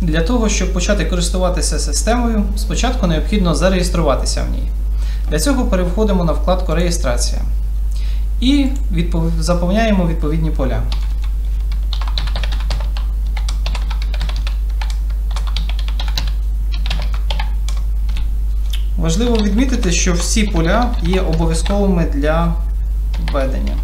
Для того, щоб почати користуватися системою, спочатку необхідно зареєструватися в ній. Для цього переходимо на вкладку Реєстрація і відпов... заповняємо відповідні поля. Важливо відмітити, що всі поля є обов'язковими для введення.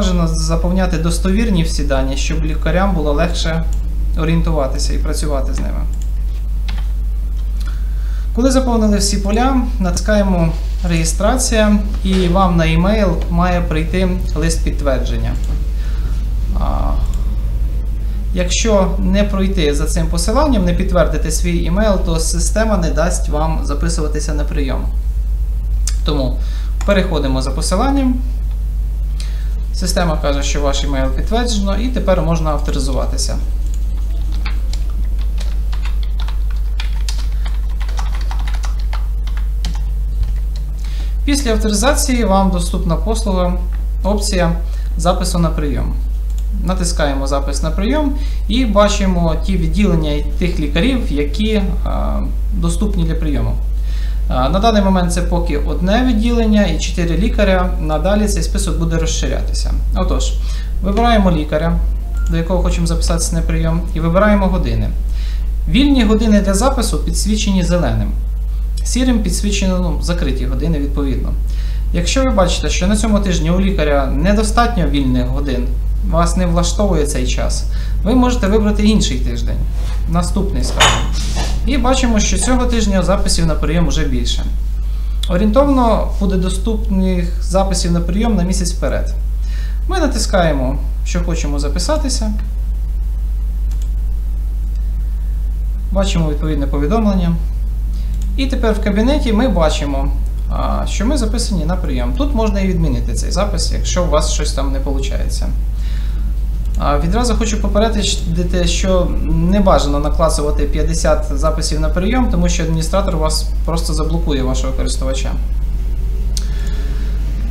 Бажано заповняти достовірні всі дані, щоб лікарям було легше орієнтуватися і працювати з ними. Коли заповнили всі поля, натискаємо реєстрація і вам на e-mail має прийти лист підтвердження. Якщо не пройти за цим посиланням, не підтвердити свій імейл, то система не дасть вам записуватися на прийом. Тому переходимо за посиланням. Система каже, що ваш імейл підтверджено, і тепер можна авторизуватися. Після авторизації вам доступна послуга, опція запису на прийом. Натискаємо запис на прийом і бачимо ті відділення тих лікарів, які доступні для прийому. На даний момент це поки одне відділення і 4 лікаря. Надалі цей список буде розширятися. Отож, вибираємо лікаря, до якого хочемо записатися на прийом, і вибираємо години. Вільні години для запису підсвічені зеленим. Сірим підсвічено ну, закриті години відповідно. Якщо ви бачите, що на цьому тижні у лікаря недостатньо вільних годин, вас не влаштовує цей час, ви можете вибрати інший тиждень, наступний скажімо. І бачимо, що цього тижня записів на прийом вже більше. Орієнтовно буде доступних записів на прийом на місяць вперед. Ми натискаємо, що хочемо записатися. Бачимо відповідне повідомлення. І тепер в кабінеті ми бачимо, що ми записані на прийом. Тут можна і відмінити цей запис, якщо у вас щось там не виходить. Відразу хочу попередити, що не бажано накласувати 50 записів на прийом, тому що адміністратор вас просто заблокує вашого користувача.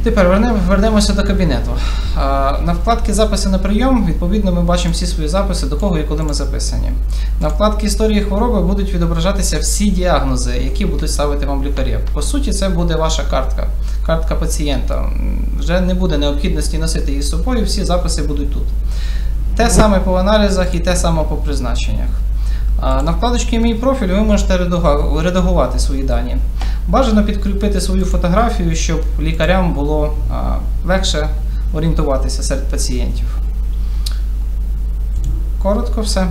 Тепер вернемося до кабінету. На вкладці Записи на прийом, відповідно, ми бачимо всі свої записи, до кого і коли ми записані. На вкладці Історії хвороби будуть відображатися всі діагнози, які будуть ставити вам лікарі. По суті, це буде ваша картка, картка пацієнта. Вже не буде необхідності носити її з собою, всі записи будуть тут. Те саме по аналізах і те саме по призначеннях. На вкладочці Мій профіль ви можете редагувати свої дані. Бажано підкріпити свою фотографію, щоб лікарям було легше орієнтуватися серед пацієнтів. Коротко все.